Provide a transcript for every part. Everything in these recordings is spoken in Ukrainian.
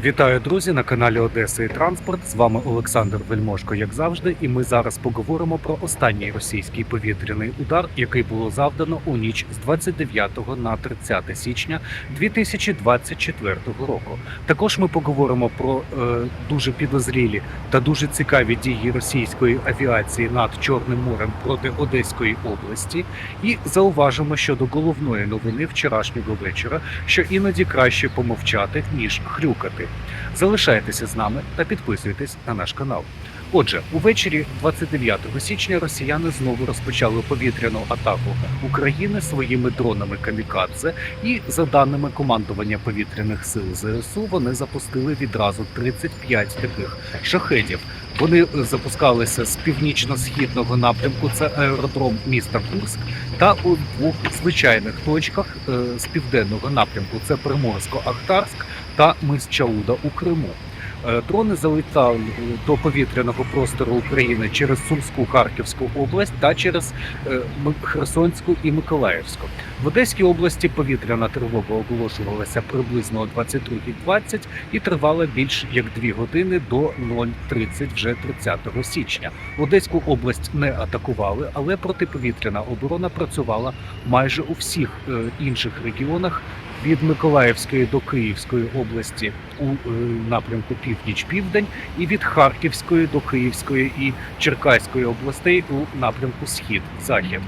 Вітаю, друзі, на каналі Одеса і Транспорт. З вами Олександр Вельмошко, як завжди. І ми зараз поговоримо про останній російський повітряний удар, який було завдано у ніч з 29 на 30 січня 2024 року. Також ми поговоримо про е, дуже підозрілі та дуже цікаві дії російської авіації над Чорним морем проти Одеської області. І зауважимо щодо головної новини вчорашнього вечора, що іноді краще помовчати ніж хрюкати. Залишайтеся з нами та підписуйтесь на наш канал. Отже, увечері 29 січня росіяни знову розпочали повітряну атаку України своїми дронами камікадзе, і за даними командування повітряних сил ЗСУ, вони запустили відразу 35 таких шахедів. Вони е, запускалися з північно-східного напрямку, це аеродром міста Курск, та у двох звичайних точках е, з південного напрямку це Приморсько-Ахтарськ та мис Чауда у Криму. Е, Дрони залітали до повітряного простору України через Сумську Харківську область та через е, Херсонську і Миколаївську. В Одеській області повітряна тривога оголошувалася приблизно о 22.20 і тривала більш як 2 години до 0.30 вже 30 січня. Одеську область не атакували, але протиповітряна оборона працювала майже у всіх е, інших регіонах від Миколаївської до Київської області у е, напрямку північ-південь, і від Харківської до Київської і Черкаської областей у напрямку схід-захід.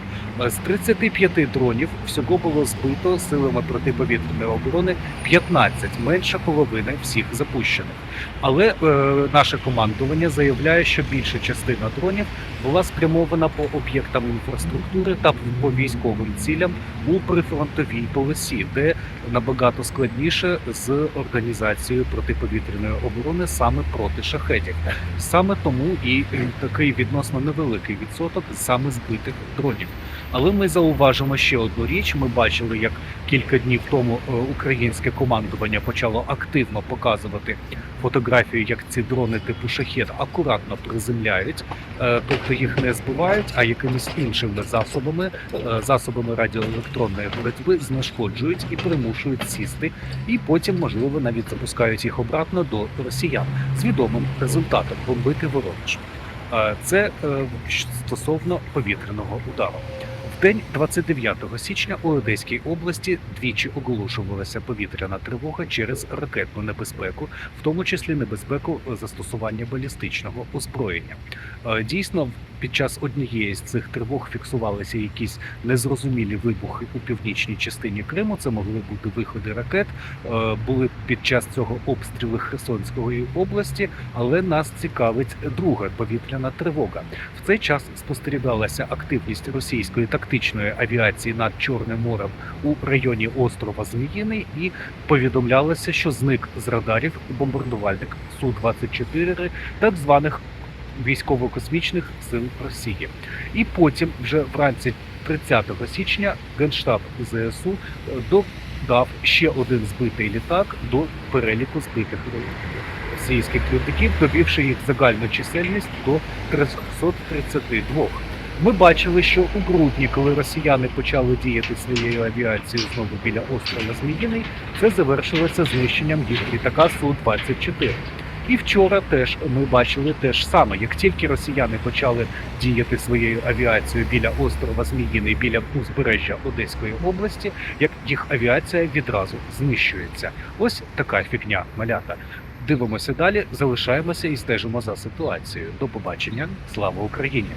З 35 дронів всього було збито силами протиповітряної оборони 15, менша половини всіх запущених. Але е, наше командування заявляє, що більша частина дронів була спрямована по об'єктам інфраструктури та по військовим цілям у прифронтовій полосі, де набагато складніше з організацією протиповітряної оборони саме проти шахетів. Саме тому і е, такий відносно невеликий відсоток саме збитих дронів. Але ми зауважимо ще одну річ. Ми бачили, як кілька днів тому е, українське командування почало активно показувати фотографію, як ці дрони типу шахет акуратно приземляють, Е, тобто їх не збивають, а якимись іншими засобами, е, засобами радіоелектронної боротьби знешкоджують і примушують сісти, і потім, можливо, навіть запускають їх обратно до росіян з відомим результатом бомбити ворожу. Е, Це стосовно повітряного удару. В день 29 січня у Одеській області двічі оголошувалася повітряна тривога через ракетну небезпеку, в тому числі небезпеку е, застосування балістичного озброєння. Е, Дійсно, під час однієї з цих тривог фіксувалися якісь незрозумілі вибухи у північній частині Криму. Це могли бути виходи ракет. Е, Були під час цього обстріли Херсонської області, але нас цікавить друга повітряна тривога. В цей час спостерігалася активність російської тактичної авіації над Чорним морем у районі острова Зміїний, і повідомлялося, що зник з радарів бомбардувальник су 24 так званих військово-космічних сил Росії. І потім, вже вранці 30 січня, генштаб ЗСУ е, додав ще один збитий літак до переліку збитих російських літаків, довівши їх загальну чисельність до 332. Ми бачили, що у грудні, коли росіяни почали діяти своєю авіацією знову біля острова Зміїний, це завершилося знищенням їх літака Су-24. І вчора теж ми бачили те ж саме. Як тільки росіяни почали діяти своєю авіацією біля острова Зміїний, біля узбережжя Одеської області, як їх авіація відразу знищується. Ось така фігня малята. Дивимося далі, залишаємося і стежимо за ситуацією. До побачення. Слава Україні!